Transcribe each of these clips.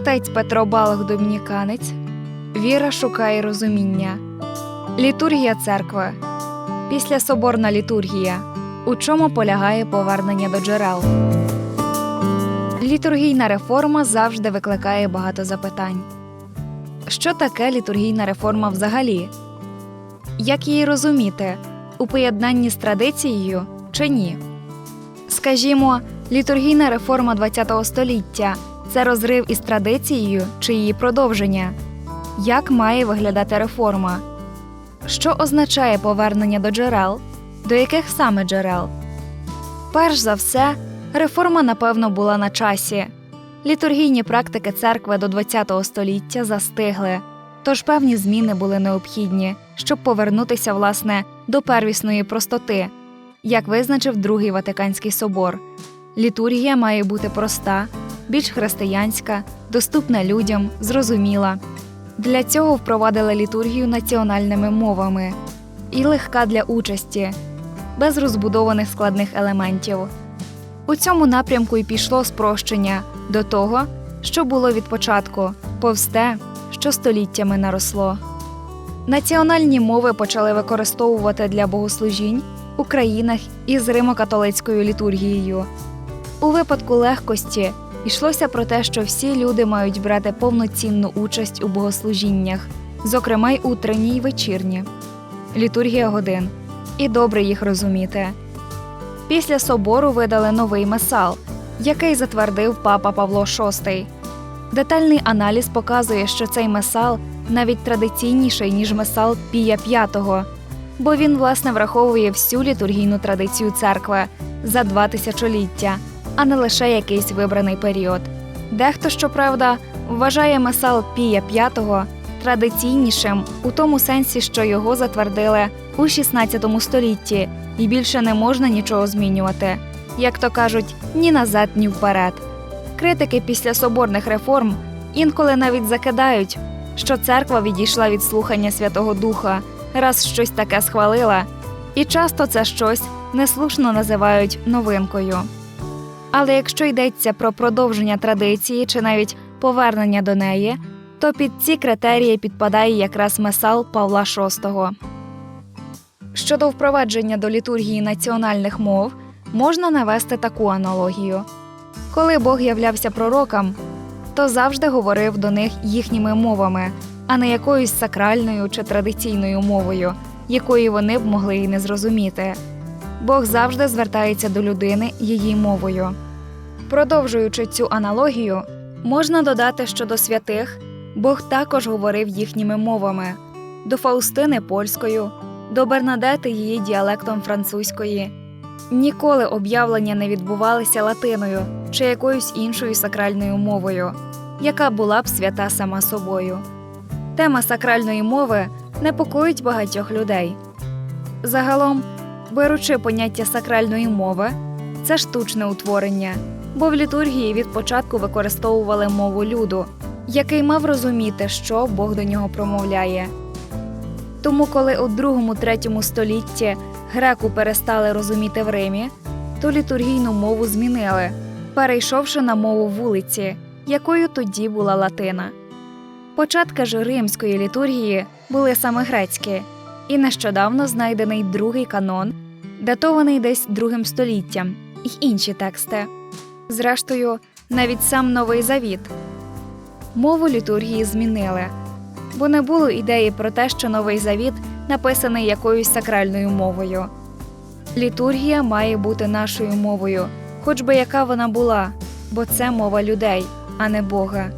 Отець Петро Балах Домініканець. Віра шукає розуміння. Літургія церкви. Післясоборна літургія. У чому полягає повернення до джерел? Літургійна реформа завжди викликає багато запитань. Що таке літургійна реформа взагалі? Як її розуміти? У поєднанні з традицією чи ні? Скажімо, літургійна реформа ХХ століття це розрив із традицією чи її продовження? Як має виглядати реформа? Що означає повернення до джерел? До яких саме джерел? Перш за все, реформа, напевно, була на часі. Літургійні практики церкви до ХХ століття застигли, тож певні зміни були необхідні, щоб повернутися власне до первісної простоти, як визначив Другий Ватиканський собор. Літургія має бути проста, більш християнська, доступна людям, зрозуміла. Для цього впровадили літургію національними мовами і легка для участі, без розбудованих складних елементів. У цьому напрямку й пішло спрощення до того, що було від початку, повз те, що століттями наросло. Національні мови почали використовувати для богослужінь у країнах із римо-католицькою літургією. У випадку легкості йшлося про те, що всі люди мають брати повноцінну участь у богослужіннях, зокрема й утренні й вечірні. Літургія годин. І добре їх розуміти. Після собору видали новий месал, який затвердив папа Павло VI. Детальний аналіз показує, що цей месал навіть традиційніший, ніж месал Пія V, бо він, власне, враховує всю літургійну традицію церкви за два тисячоліття, а не лише якийсь вибраний період. Дехто, щоправда, вважає месал Пія V традиційнішим у тому сенсі, що його затвердили у XVI столітті і більше не можна нічого змінювати, як то кажуть, ні назад, ні вперед. Критики після соборних реформ інколи навіть закидають, що церква відійшла від слухання Святого Духа, раз щось таке схвалила, і часто це щось неслушно називають новинкою. Але якщо йдеться про продовження традиції чи навіть повернення до неї, то під ці критерії підпадає якраз месал Павла VI. Щодо впровадження до літургії національних мов, можна навести таку аналогію. Коли Бог являвся пророкам, то завжди говорив до них їхніми мовами, а не якоюсь сакральною чи традиційною мовою, якої вони б могли й не зрозуміти. Бог завжди звертається до людини її мовою. Продовжуючи цю аналогію, можна додати, що до святих Бог також говорив їхніми мовами до Фаустини польською, до Бернадети її діалектом французької. Ніколи об'явлення не відбувалися латиною чи якоюсь іншою сакральною мовою, яка була б свята сама собою. Тема сакральної мови непокоїть багатьох людей. Загалом, беручи поняття сакральної мови, це штучне утворення, бо в літургії від початку використовували мову люду, який мав розуміти, що Бог до нього промовляє. Тому, коли у другому-третьому столітті греку перестали розуміти в Римі, то літургійну мову змінили, перейшовши на мову вулиці, якою тоді була латина. Початки ж римської літургії були саме грецькі, і нещодавно знайдений другий канон, датований десь другим століттям, і інші тексти. Зрештою, навіть сам Новий Завіт. Мову літургії змінили, бо не було ідеї про те, що Новий Завіт написаний якоюсь сакральною мовою. Літургія має бути нашою мовою, хоч би яка вона була, бо це мова людей, а не Бога.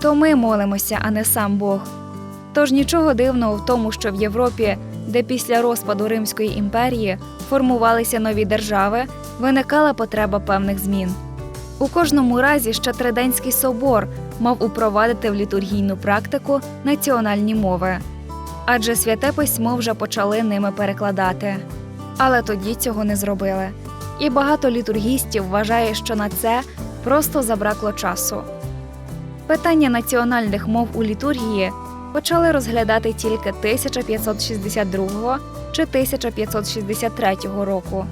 То ми молимося, а не сам Бог. Тож нічого дивного в тому, що в Європі, де після розпаду Римської імперії формувалися нові держави, виникала потреба певних змін. У кожному разі ще Триденський собор мав упровадити в літургійну практику національні мови, адже святе письмо вже почали ними перекладати. Але тоді цього не зробили. І багато літургістів вважає, що на це просто забракло часу. Питання національних мов у літургії почали розглядати тільки 1562 чи 1563 року,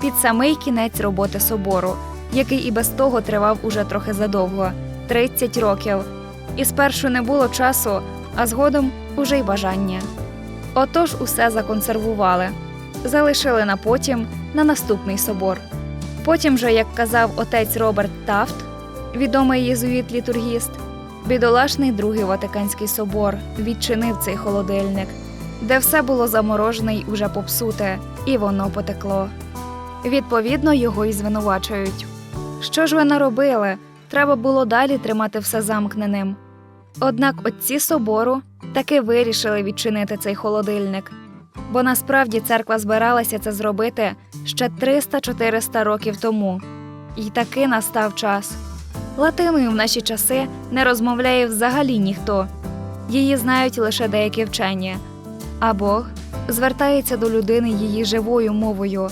під самий кінець роботи собору, який і без того тривав уже трохи задовго, 30 років. І спершу не було часу, а згодом уже й бажання. Отож усе законсервували, залишили на потім на наступний собор. Потім же, як казав отець Роберт Тафт, відомий єзуїт-літургіст, бідолашний другий Ватиканський собор відчинив цей холодильник, де все було заморожене й уже попсуте, і воно потекло. Відповідно, його і звинувачують. Що ж ви наробили? Треба було далі тримати все замкненим. Однак отці собору таки вирішили відчинити цей холодильник, бо насправді церква збиралася це зробити ще 300-400 років тому. І таки настав час. Латиною в наші часи не розмовляє взагалі ніхто, її знають лише деякі вчені, а Бог звертається до людини її живою мовою,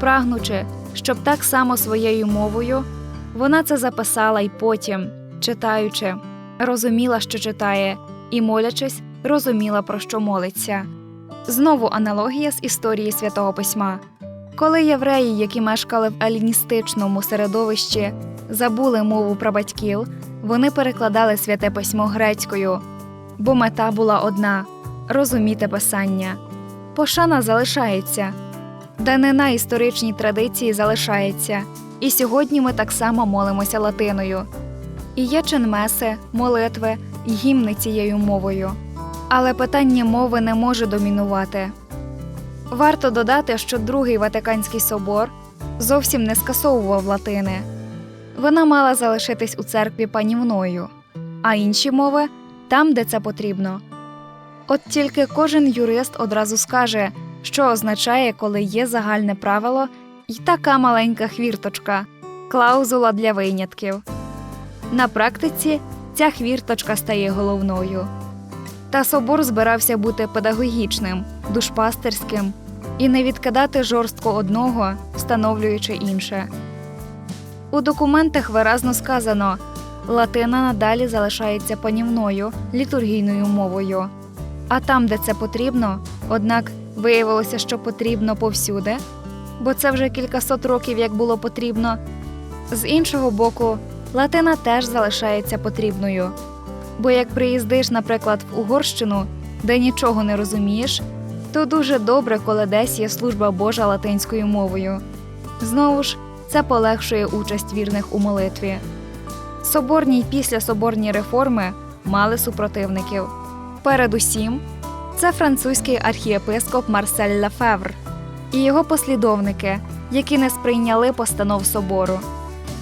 прагнучи, щоб так само своєю мовою вона це записала й потім, читаючи, розуміла, що читає, і молячись, розуміла, про що молиться. Знову аналогія з історії святого письма. Коли євреї, які мешкали в еліністичному середовищі, забули мову прабатьків, вони перекладали святе письмо грецькою, бо мета була одна розуміти писання. Пошана залишається, данина історичній традиції залишається, і сьогодні ми так само молимося латиною. І є чинмеси, молитви гімни цією мовою. Але питання мови не може домінувати. Варто додати, що Другий Ватиканський собор зовсім не скасовував латини. Вона мала залишитись у церкві панівною, а інші мови там, де це потрібно. От тільки кожен юрист одразу скаже, що означає, коли є загальне правило і така маленька хвірточка клаузула для винятків. На практиці ця хвірточка стає головною. Та собор збирався бути педагогічним, душпастерським і не відкидати жорстко одного, встановлюючи інше. У документах виразно сказано латина надалі залишається панівною літургійною мовою. А там, де це потрібно, однак виявилося, що потрібно повсюди, бо це вже кількасот років як було потрібно. З іншого боку, латина теж залишається потрібною. Бо як приїздиш, наприклад, в Угорщину, де нічого не розумієш, то дуже добре, коли десь є служба Божа латинською мовою. Знову ж, це полегшує участь вірних у молитві. Соборні й післясоборні реформи мали супротивників. Передусім, це французький архієпископ Марсель Лафевр і його послідовники, які не сприйняли постанов собору.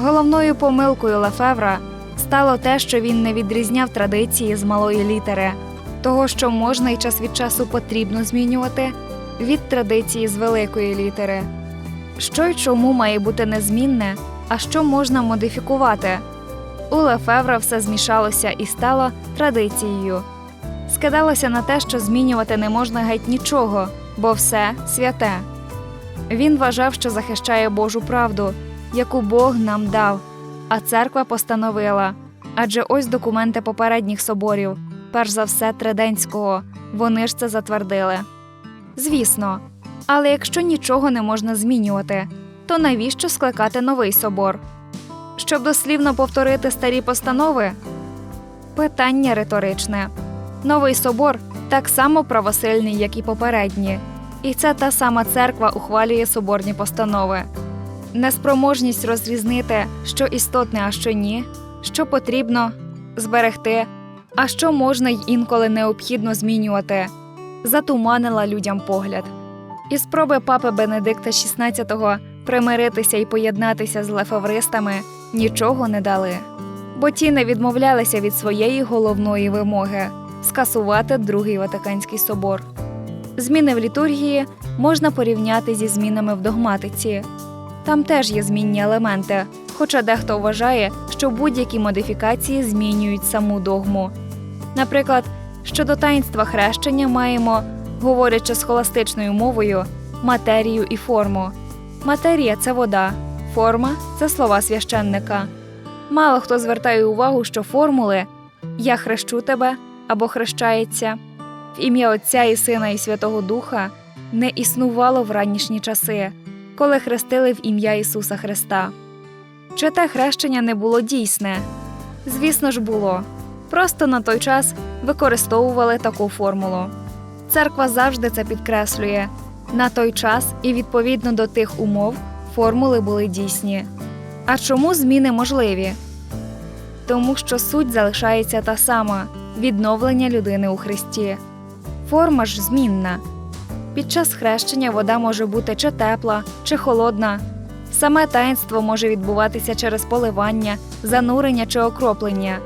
Головною помилкою Лафевра стало те, що він не відрізняв традиції з малої літери, того, що можна і час від часу потрібно змінювати, від традиції з великої літери. Що й чому має бути незмінне, а що можна модифікувати. У Лефевра все змішалося і стало традицією. Скидалося на те, що змінювати не можна геть нічого, бо все святе. Він вважав, що захищає Божу правду, яку Бог нам дав, а церква постановила. Адже ось документи попередніх соборів, перш за все Триденського, вони ж це затвердили. Звісно, але якщо нічого не можна змінювати, то навіщо скликати новий собор? Щоб дослівно повторити старі постанови? Питання риторичне. Новий собор так само правосильний, як і попередні, і це та сама церква ухвалює соборні постанови. Неспроможність розрізнити, що істотне, а що ні, що потрібно зберегти, а що можна й інколи необхідно змінювати, затуманила людям погляд. І спроби папи Бенедикта XVI примиритися і поєднатися з лефевристами нічого не дали, бо ті не відмовлялися від своєї головної вимоги скасувати Другий Ватиканський собор. Зміни в літургії можна порівняти зі змінами в догматиці. Там теж є змінні елементи, хоча дехто вважає, що будь-які модифікації змінюють саму догму. Наприклад, щодо таїнства хрещення маємо, говорячи схоластичною мовою, матерію і форму. Матерія це вода, форма це слова священника. Мало хто звертає увагу, що формули Я хрещу тебе або хрещається в ім'я Отця і Сина і Святого Духа не існувало в ранішні часи, коли хрестили в ім'я Ісуса Христа. Чи те хрещення не було дійсне? Звісно ж, було. Просто на той час використовували таку формулу. Церква завжди це підкреслює. На той час і відповідно до тих умов формули були дійсні. А чому зміни можливі? Тому що суть залишається та сама відновлення людини у Христі. Форма ж змінна. Під час хрещення вода може бути чи тепла, чи холодна. Саме таїнство може відбуватися через поливання, занурення чи окроплення.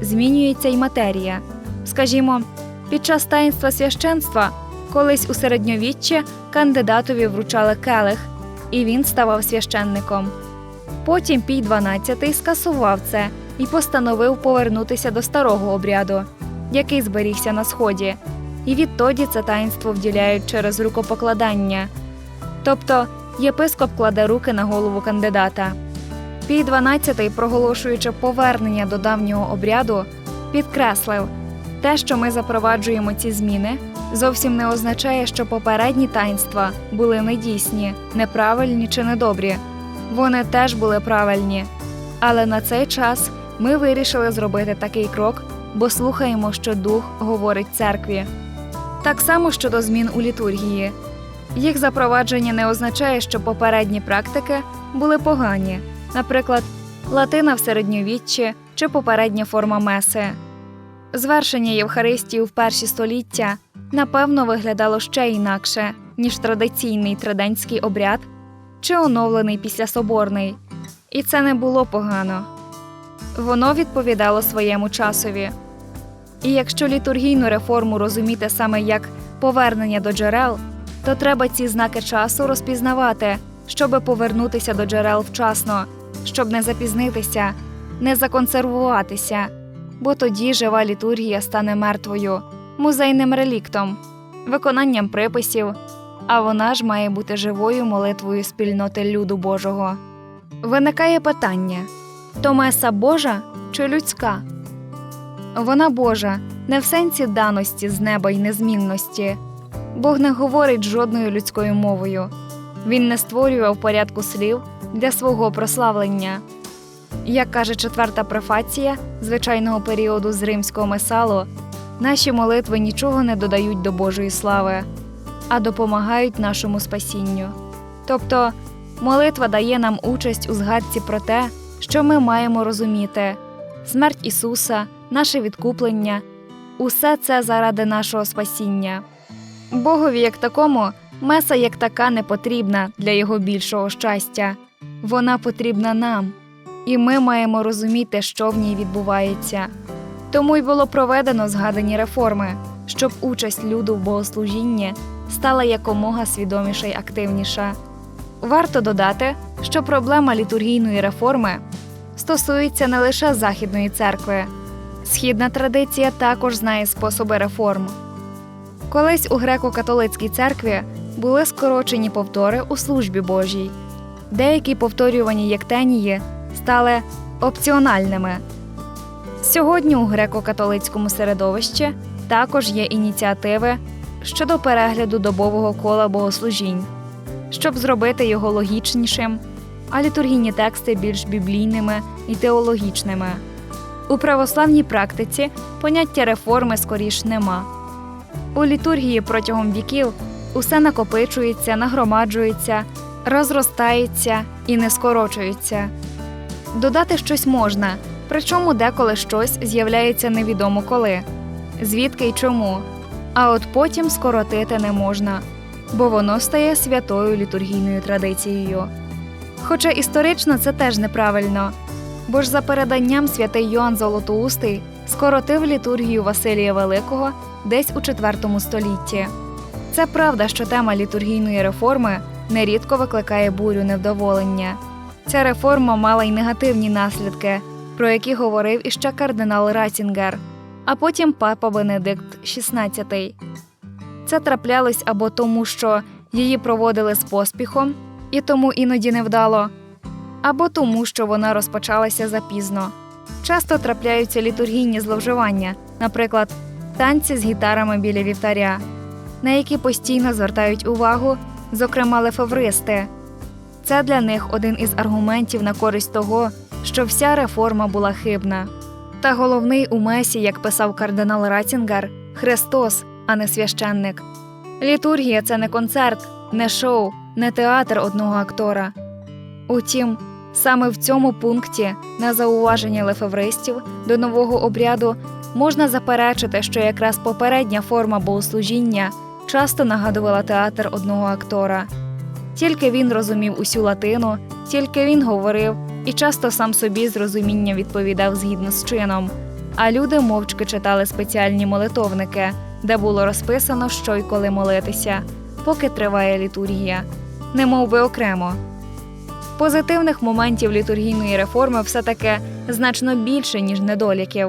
Змінюється й матерія. Скажімо, під час таїнства священства колись у середньовіччі кандидатові вручали келих, і він ставав священником. Потім Пій XII скасував це і постановив повернутися до старого обряду, який зберігся на сході, і відтоді це таїнство вділяють через рукопокладання. Тобто єпископ кладе руки на голову кандидата. Пій XII, проголошуючи повернення до давнього обряду, підкреслив, те, що ми запроваджуємо ці зміни, зовсім не означає, що попередні таїнства були недійсні, неправильні чи недобрі. Вони теж були правильні. Але на цей час ми вирішили зробити такий крок, бо слухаємо, що Дух говорить церкві. Так само щодо змін у літургії. Їх запровадження не означає, що попередні практики були погані, наприклад, латина в середньовіччі чи попередня форма меси. Звершення Євхаристії в перші століття напевно виглядало ще інакше, ніж традиційний триденський обряд чи оновлений післясоборний. І це не було погано. Воно відповідало своєму часові. І якщо літургійну реформу розуміти саме як повернення до джерел, то треба ці знаки часу розпізнавати, щоби повернутися до джерел вчасно, щоб не запізнитися, не законсервуватися, бо тоді жива літургія стане мертвою, музейним реліктом, виконанням приписів, а вона ж має бути живою молитвою спільноти люду Божого. Виникає питання: то меса Божа чи людська? Вона Божа, не в сенсі даності з неба й незмінності. Бог не говорить жодною людською мовою. Він не створював порядку слів для свого прославлення. Як каже четверта префація звичайного періоду з римського месалу, наші молитви нічого не додають до Божої слави, а допомагають нашому спасінню. Тобто, молитва дає нам участь у згадці про те, що ми маємо розуміти: смерть Ісуса, наше відкуплення усе це заради нашого спасіння. Богові, як такому, меса як така не потрібна для його більшого щастя. Вона потрібна нам, і ми маємо розуміти, що в ній відбувається. Тому й було проведено згадані реформи, щоб участь люду в богослужінні стала якомога свідоміша й активніша. Варто додати, що проблема літургійної реформи стосується не лише Західної церкви. Східна традиція також знає способи реформ. Колись у греко-католицькій церкві були скорочені повтори у службі Божій. Деякі повторювані єктенії стали опціональними. Сьогодні у греко-католицькому середовищі також є ініціативи щодо перегляду добового кола богослужінь, щоб зробити його логічнішим, а літургійні тексти більш біблійними і теологічними. У православній практиці поняття реформи скоріш нема. У літургії протягом віків усе накопичується, нагромаджується, розростається і не скорочується. Додати щось можна, причому деколи щось з'являється невідомо коли, звідки й чому. А от потім скоротити не можна, бо воно стає святою літургійною традицією. Хоча історично це теж неправильно, бо ж за переданням святий Йоанн Золотоустий скоротив літургію Василія Великого десь у IV столітті. Це правда, що тема літургійної реформи нерідко викликає бурю невдоволення. Ця реформа мала й негативні наслідки, про які говорив іще кардинал Ратінгер, а потім папа Бенедикт XVI. Це траплялось або тому, що її проводили з поспіхом, і тому іноді невдало, або тому, що вона розпочалася запізно. Часто трапляються літургійні зловживання, наприклад, танці з гітарами біля вівтаря, на які постійно звертають увагу, зокрема лефевристи. Це для них один із аргументів на користь того, що вся реформа була хибна. Та головний у месі, як писав кардинал Ратінгер, Христос, а не священник. Літургія це не концерт, не шоу, не театр одного актора. Утім, саме в цьому пункті, на зауваження лефевристів до нового обряду, можна заперечити, що якраз попередня форма богослужіння часто нагадувала театр одного актора. Тільки він розумів усю латину, тільки він говорив і часто сам собі з розумінням відповідав згідно з чином. А люди мовчки читали спеціальні молитовники, де було розписано, що й коли молитися, поки триває літургія, не би окремо. Позитивних моментів літургійної реформи все таки значно більше, ніж недоліків.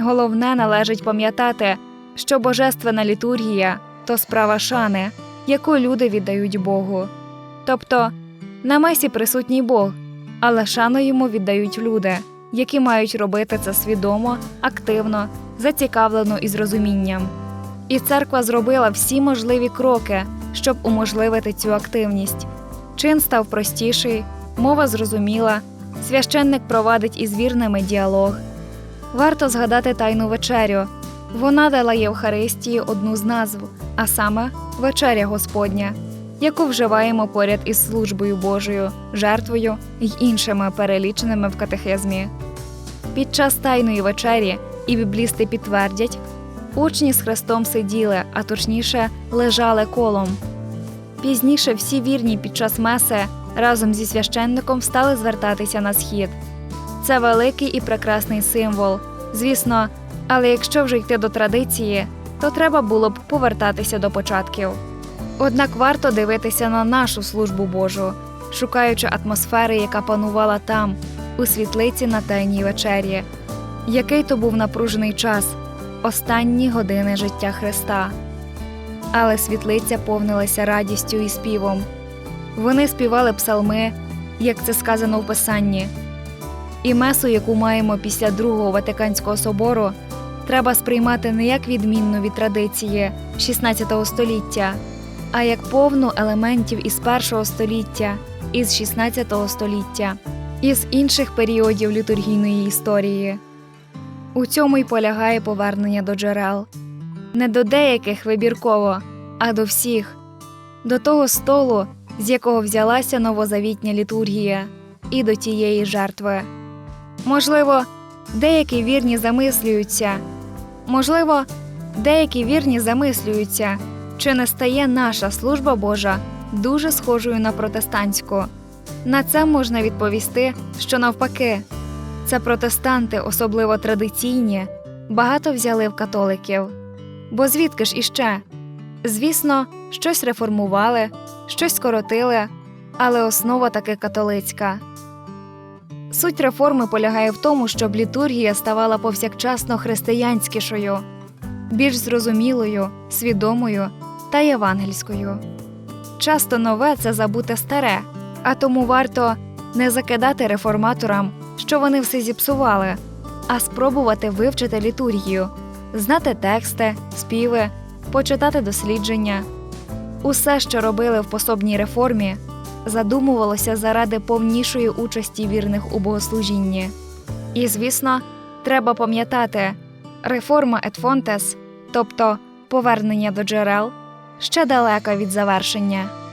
Головне належить пам'ятати, що божественна літургія то справа шани, яку люди віддають Богу. Тобто на месі присутній Бог, але шану йому віддають люди, які мають робити це свідомо, активно, зацікавлено і з розумінням. І церква зробила всі можливі кроки, щоб уможливити цю активність. Чин став простіший, мова зрозуміла, священник провадить із вірними діалог. Варто згадати тайну вечерю. Вона дала Євхаристії одну з назв, а саме вечеря Господня, яку вживаємо поряд із службою Божою, жертвою й іншими переліченими в катехизмі. Під час тайної вечері і біблісти підтвердять, учні з Христом сиділи, а точніше лежали колом. Пізніше всі вірні під час меси разом зі священником стали звертатися на схід. Це великий і прекрасний символ, звісно, але якщо вже йти до традиції, то треба було б повертатися до початків. Однак варто дивитися на нашу службу Божу, шукаючи атмосфери, яка панувала там, у світлиці на тайній вечері. Який то був напружений час, останні години життя Христа. Але світлиця повнилася радістю і співом. Вони співали псалми, як це сказано в Писанні. І месу, яку маємо після Другого Ватиканського собору, треба сприймати не як відмінну від традиції 16 століття, а як повну елементів із першого століття, із 16 століття, із інших періодів літургійної історії. У цьому й полягає повернення до джерел, не до деяких вибірково, а до всіх, до того столу, з якого взялася новозавітня літургія, і до тієї жертви. Можливо, деякі вірні замислюються, можливо, деякі вірні замислюються, чи не стає наша служба Божа дуже схожою на протестантську. На це можна відповісти, що навпаки, це протестанти, особливо традиційні, багато взяли в католиків. Бо звідки ж іще? Звісно, щось реформували, щось скоротили, але основа таки католицька. Суть реформи полягає в тому, щоб літургія ставала повсякчасно християнськішою, більш зрозумілою, свідомою та євангельською. Часто нове це забуте старе, а тому варто не закидати реформаторам, що вони все зіпсували, а спробувати вивчити літургію, знати тексти, співи, почитати дослідження. Усе, що робили в пособній реформі, задумувалося заради повнішої участі вірних у богослужінні. І, звісно, треба пам'ятати, реформа Етфонтес, тобто повернення до джерел, ще далека від завершення.